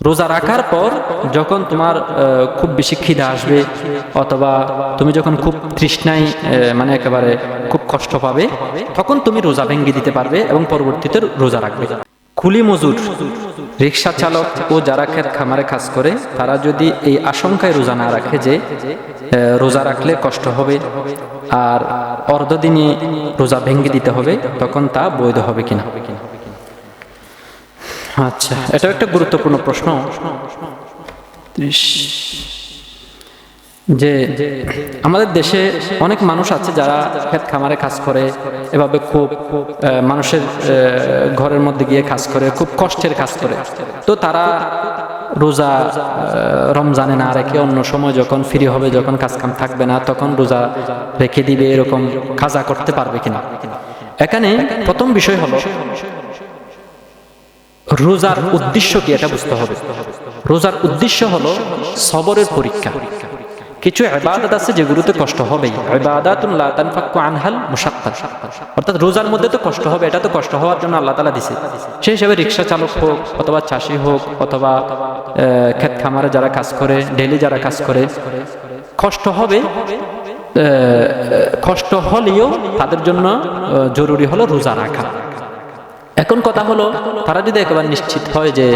রোজা রাখার পর যখন তোমার খুব বেশি খিদা আসবে অথবা তুমি যখন খুব তৃষ্ণায় মানে একেবারে খুব কষ্ট পাবে, তখন তুমি রোজা ভেঙে দিতে পারবে এবং পরবর্তীতে রোজা রাখবে। কুলি মজুর, রিক্সা চালক ও যারা ক্ষেত খামারে কাজ করে, তারা যদি এই আশঙ্কায় রোজা না রাখে যে রোজা রাখলে কষ্ট হবে আর অর্ধদিনে রোজা ভেঙে দিতে হবে, তখন তা বৈধ হবে কিনা হবে কিনা? আচ্ছা এটা একটা গুরুত্বপূর্ণ প্রশ্ন। যে আমাদের দেশে অনেক মানুষ আছে যারা ক্ষেত খামারে কাজ করে এভাবে খুব মানুষের ঘরের মধ্যে গিয়ে কাজ করে খুব কষ্টের কাজ করে। তো তারা রোজা রমজানে না রেখে অন্য সময় যখন ফ্রি হবে যখন কাজ কাম থাকবে না তখন রোজা রেখে দিবে এরকম কাজা করতে পারবে কিনা? এখানে প্রথম বিষয় হলো রোজার উদ্দেশ্য কি এটা বুঝতে হবে। রোজার উদ্দেশ্য হলো সবরের পরীক্ষা। কিছু ইবাদত আছে যেগুলোতে কষ্ট হবে অর্থাৎ রোজার মধ্যে তো কষ্ট হবে, এটা তো কষ্ট হওয়ার জন্য আল্লাহ তাআলা দিছে। সেই হিসাবে রিক্সা চালক হোক অথবা চাষি হোক অথবা ক্ষেত খামারে যারা কাজ করে ডেলি যারা কাজ করে, কষ্ট হবে কষ্ট হলেও তাদের জন্য জরুরি হলো রোজা রাখা। এখন কথা হলো, তারা যদি একেবারে নিশ্চিত হয় যে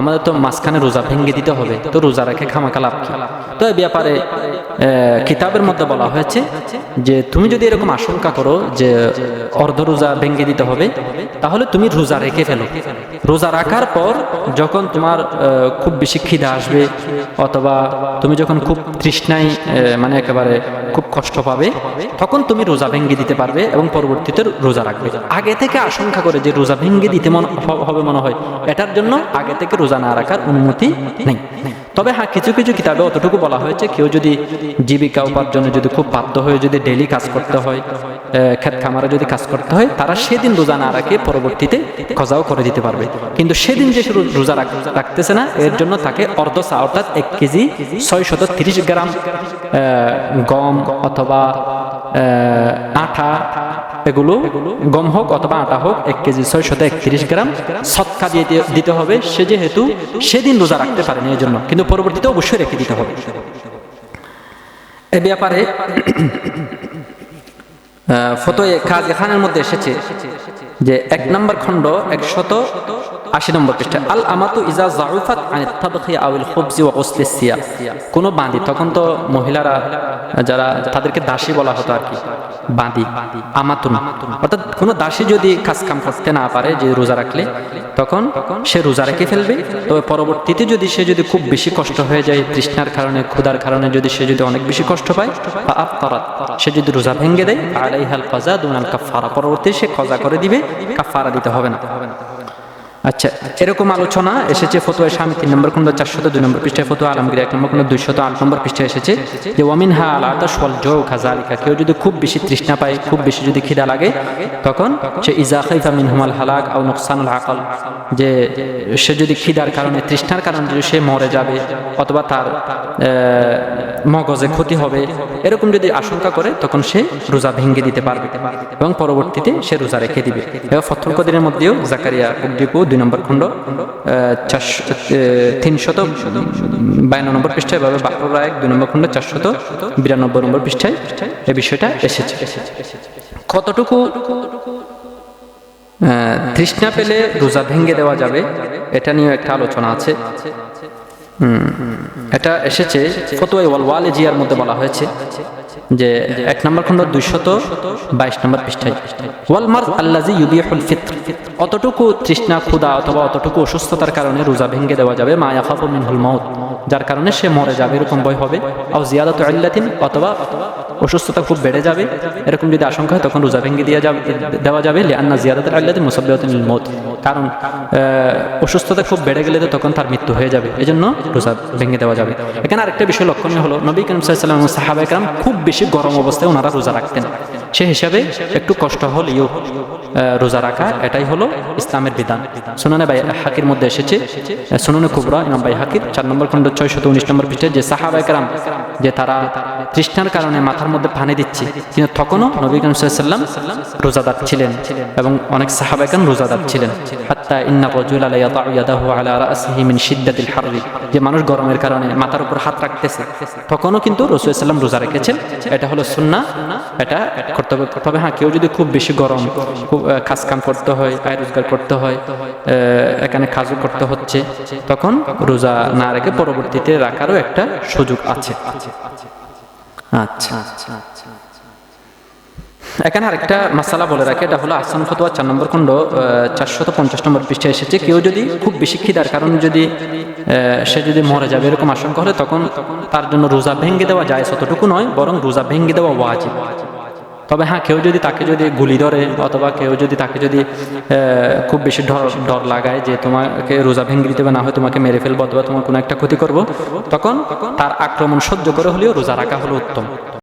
আমাদের তো মাঝখানে রোজা ভেঙে দিতে হবে, তো রোজা রেখে খামাকা লাভ কি? তো এই ব্যাপারে কিতাবের মধ্যে বলা হয়েছে যে তুমি যদি এরকম আশঙ্কা করো যে অর্ধ রোজা ভেঙে দিতে হবে, তাহলে তুমি রোজা রেখে ফেলো। রোজা রাখার পর যখন তোমার খুব বেশি খিদা আসবে, অথবা তুমি যখন খুব তৃষ্ণায় মানে একেবারে খুব কষ্ট পাবে, তখন তুমি রোজা ভেঙে দিতে পারবে এবং পরবর্তীতে রোজা রাখবে। আগে থেকে আশঙ্কা করে যে রোজা ভেঙে দিতে মন হবে মনে হয়। এটার জন্য আগে থেকে রোজা না রাখার অনুমতি নেই। তবে হ্যাঁ কিছু কিছু কিতাবে অতটুকু বলা হয়েছে, কেউ যদি জীবিকা উপার্জনে যদি খুব বাধ্য হয়ে যদি ডেলি কাজ করতে হয় ক্ষেত খামারে যদি কাজ করতে হয়, তারা সেদিন রোজা না রাখে, পরবর্তীতে কজাও করে দিতে পারবে। কিন্তু সেদিন যে রোজা রাখ- রাখতেছে না, এর জন্য তাকে অর্ধ চা, অর্থাৎ এক কেজি ছয় শত তিরিশ গ্রাম গম অথবা আটা এগুলো গম হোক অথবা আটা হোক, এক কেজি ছয় শত একত্রিশ গ্রাম সৎকা দিয়ে- দিতে হবে। সে যেহেতু সেদিন রোজা রাখতে পারেনি এই জন্য। কিন্তু পরবর্তীতে অবশ্যই রেখে দিতে হবে। এ ব্যাপারে ফতোয়ে কাজ খানের মধ্যে এসেছে যে এক নম্বর খণ্ড একশত আশি নম্বর পৃষ্ঠা, আল আমাতু ইজা জাউফাত আনিত তাবখি আউল খুবজি ওয়া গুসলিস সিয়াম। কোন বাঁধি তখন তো মহিলারা, যারা তাদেরকে দাসী বলা হতো আর কি বাঁধি আমাতুন। অর্থাৎ কোন দাসী যদি কাজ কাম করতে না পারে, যে রোজা রাখলে, তখন সে রোজা রেখে ফেলবে। তবে পরবর্তীতে যদি সে যদি খুব বেশি কষ্ট হয়ে যায়, তৃষ্ণার কারণে, ক্ষুধার কারণে যদি সে যদি অনেক বেশি কষ্ট পায় বা আফতারাত, সে যদি রোজা ভেঙে দেয়, আলাইহাল কাজা দুনাল কাফারা পরবর্তী সে কজা করে দিবে কাফারা দিতে হবে না। আচ্ছা এরকম আলোচনা এসেছে ফতোয়া স্বামী তিন নম্বর খন্ড চারশত দুই নম্বর পৃষ্ঠায়, ফতোয়া আলমগীর এক নম্বর খন্ড দুইশত আট নম্বর পৃষ্ঠায় এসেছে যে ওয়ামিন হা আলাদা সল জো খাজালিকা কেউ যদি খুব বেশি তৃষ্ণা পায়, খুব বেশি যদি খিদা লাগে, তখন সে ইজা খাইফা মিন হুমাল হালাক আও নোকসানুল আকল, যে সে যদি খিদার কারণে, তৃষ্ণার কারণে যদি সে মরে যাবে, অথবা তার মগজে ক্ষতি হবে, এরকম যদি আশঙ্কা করে, তখন সে রোজা ভেঙে দিতে পারবে এবং পরবর্তীতে সে রোজা রেখে দিবে। এবং ফথল কদিনের মধ্যেও জাকারিয়া উদ্দীপু দুই নম্বর খণ্ড চারশো তিনশত বায়ান্ন নম্বর পৃষ্ঠায় এভাবে বাকর রায় দুই নম্বর খণ্ড, চারশত বিরানব্বই নম্বর পৃষ্ঠায় এই বিষয়টা এসেছে। কতটুকু তৃষ্ণা পেলে রোজা ভেঙে দেওয়া যাবে, এটা নিয়েও একটা আলোচনা আছে। এটা এসেছে ফতোয়া ওয়াল জিয়ার মধ্যে বলা হয়েছে, যে এক নম্বর খণ্ড দুইশত বাইশ নম্বর পৃষ্ঠায় অতটুকু তৃষ্ণা ক্ষুদা অথবা অতটুকু অসুস্থতার কারণে রোজা ভেঙে দেওয়া যাবে মায়া ইয়াখাফু মিনহুল মাউত। যার কারণে সে মরে যাবে, এরকম ভয় হবে। আও জিয়াদাতু ইল্লাতিন অথবা অসুস্থতা খুব বেড়ে যাবে, এরকম যদি আশঙ্কা হয় তখন রোজা ভেঙে দিয়ে যাবে, দেওয়া যাবে, লিআন্না জিয়াদাতুল ইল্লাতি মুসাব্বিহাতুন লিল মউত। কারণ অসুস্থতা খুব বেড়ে গেলে তো তখন তার মৃত্যু হয়ে যাবে, এজন্য রোজা ভেঙে দেওয়া যাবে। এখানে আরেকটা বিষয় লক্ষণীয় হলো, নবী করিম সাল্লাল্লাহু আলাইহি সাহাবা একরাম খুব বেশি গরম অবস্থায় ওনারা রোজা রাখতেন। সে হিসাবে একটু কষ্ট হলেও রোজা রাখা এটাই হলো ইসলামের বিধান। সুনানে ভাই হাকির মধ্যে এসেছে। সুনানে কুবরা, ইমাম ভাই হাকির, চার নম্বর খণ্ড, ছয়শত উনিশ নম্বর পৃষ্ঠে যে সাহাবাইকরাম যে তারা তৃষ্ণার কারণে মাথার মধ্যে পানি দিচ্ছে, কিন্তু তখনও নবী সাল্লাম রোজাদার ছিলেন এবং অনেক সাহাবাইকান রোজাদার ছিলেন। হাত্তা ইন্না মিন শিদ্দাতিল হাররি, যে মানুষ গরমের কারণে মাথার উপর হাত রাখতেছে, তখনও কিন্তু রসুল সাল্লাম রোজা রেখেছেন। এটা হলো সুন্না এটা করতে হবে। তবে হ্যাঁ কেউ যদি খুব বেশি গরম, খুব কাজ কাম করতে হয়, আয় রোজগার করতে হয় এখানে কাজও করতে হচ্ছে, তখন রোজা না রেখে পরবর্তীতে রাখারও একটা সুযোগ আছে। আচ্ছা। এখানে আরেকটা মাসালা বলে রাখে, এটা হলো আসান ফতোয়া, চার নম্বর খণ্ড চারশত পঞ্চাশ নম্বর পৃষ্ঠে এসেছে। কেউ যদি খুব বেশি খিদার কারণ যদি সে যদি মরে যাবে এরকম আশঙ্কা হলে তখন তার জন্য রোজা ভেঙে দেওয়া যায় ততটুকু নয়, বরং রোজা ভেঙে দেওয়া ওয়াজিব। তবে হ্যাঁ কেউ যদি তাকে যদি গুলি ধরে অথবা কেউ যদি তাকে যদি খুব বেশি ডর ডর লাগায় যে তোমাকে রোজা ভেঙে দিতে না হয় তোমাকে মেরে ফেলব অথবা তোমার কোনো একটা ক্ষতি করব, তখন তার আক্রমণ সহ্য করে হলেও রোজা রাখা হলো উত্তম।